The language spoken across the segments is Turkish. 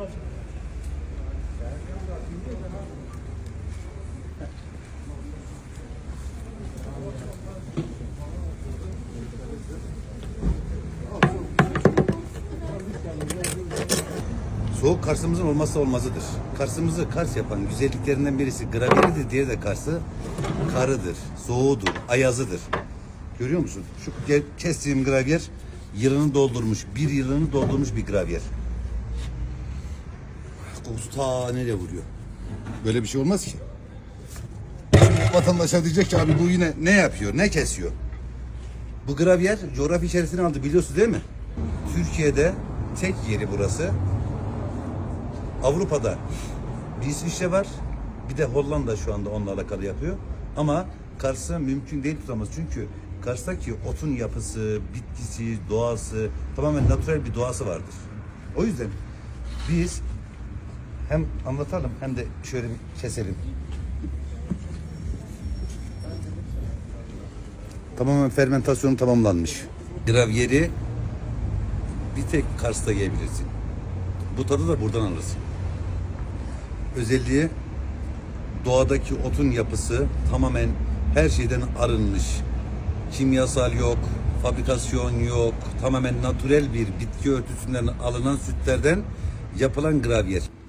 Soğuk Kars'ımızın olmazsa olmazıdır. Kars'ımızı Kars yapan güzelliklerinden birisi gravyeridir, diğeri de Kars'ı karıdır, soğuğudur, ayazıdır. Görüyor musun? Şu kestiğim gravyer yılını doldurmuş, bir yılını doldurmuş bir gravyer. Kokusu ta nereye vuruyor? Böyle bir şey olmaz ki. Vatandaşa diyecek ki abi bu yine ne yapıyor, ne kesiyor? Bu gravyer coğrafi içerisine aldı biliyorsunuz değil mi? Türkiye'de tek yeri burası. Avrupa'da bir İsviçre var. Bir de Hollanda şu anda onunla alakalı yapıyor. Ama Kars'ı mümkün değil tutamaz. Çünkü Kars'taki otun yapısı, bitkisi, doğası tamamen natürel bir doğası vardır. O yüzden biz hem anlatalım hem de şöyle bir keselim. Tamamen fermentasyonu tamamlanmış. Gravyeri bir tek Kars'ta yiyebilirsin. Bu tadı da buradan alırsın. Özelliği doğadaki otun yapısı tamamen her şeyden arınmış. Kimyasal yok, fabrikasyon yok. Tamamen natürel bir bitki örtüsünden alınan sütlerden yapılan gravyer.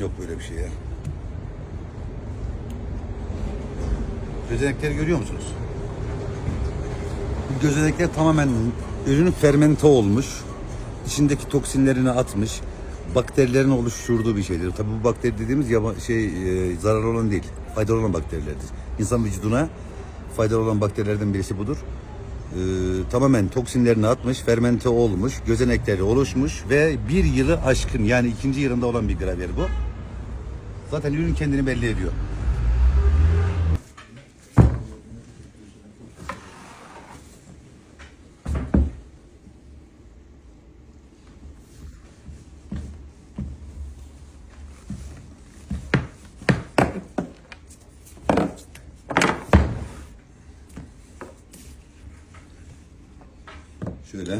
Yok böyle bir şey ya. Gözenekleri görüyor musunuz? Gözenekler tamamen ürünün fermente olmuş. İçindeki toksinlerini atmış. Bakterilerin oluşturduğu bir şeydir. Tabii bu bakteri dediğimiz yaba, şey e, zararlı olan değil. Faydalı olan bakterilerdir. İnsan vücuduna faydalı olan bakterilerden birisi budur. E, tamamen toksinlerini atmış, fermente olmuş, gözenekleri oluşmuş ve bir yılı aşkın yani ikinci yılında olan bir gravyer bu. Zaten ürün kendini belli ediyor. Şöyle